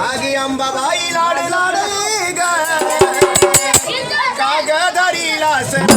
ஆகி அம்பதாயில் ஆடுலாடீக காகதரிலாசனாக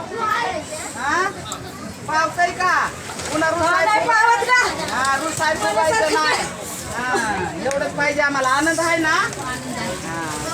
हा? का? पुन्हा हा पाहिजे. नाही एवढंच पाहिजे आम्हाला. आनंद आहे ना? हा.